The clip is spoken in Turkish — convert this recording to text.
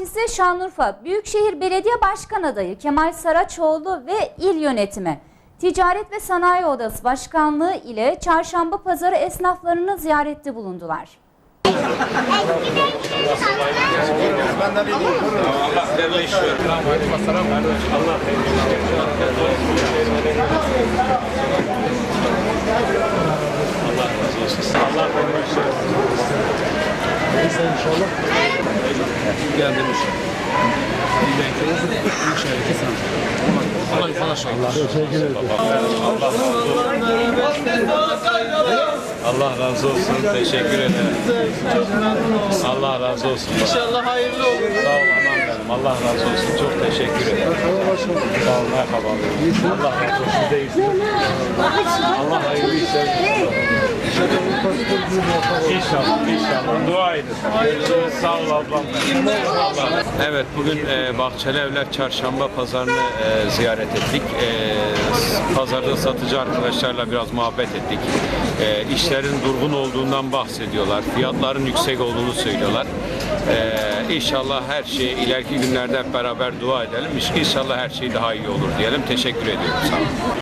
Partisi Şanlıurfa Büyükşehir Belediye Başkan Adayı Kemal Saraçoğlu ve il yönetimi Ticaret ve Sanayi Odası Başkanlığı ile Çarşamba Pazarı esnaflarını ziyarette bulundular. Geldiniz. Allah yukarı Allah razı olsun. Teşekkür ederim. Allah razı olsun. İnşallah hayırlı olur. Sağ ol anam benim. Allah razı olsun. Çok teşekkür ederim. Sağ ol. Merhaba. Allah razı olsun. Allah hayırlı işler. İnşallah. İnşallah. Dua edin. Sağ ol ablam. Evet bugün e, Bahçeli Evler Çarşamba Pazarını e, ziyaret ettik. E, pazarda satıcı arkadaşlarla biraz muhabbet ettik. E, işlerin durgun olduğundan bahsediyorlar. Fiyatların yüksek olduğunu söylüyorlar. E, inşallah her şey ileriki günlerde hep beraber dua edelim. İnşallah her şey daha iyi olur diyelim. Teşekkür ediyorum. Sağ olun.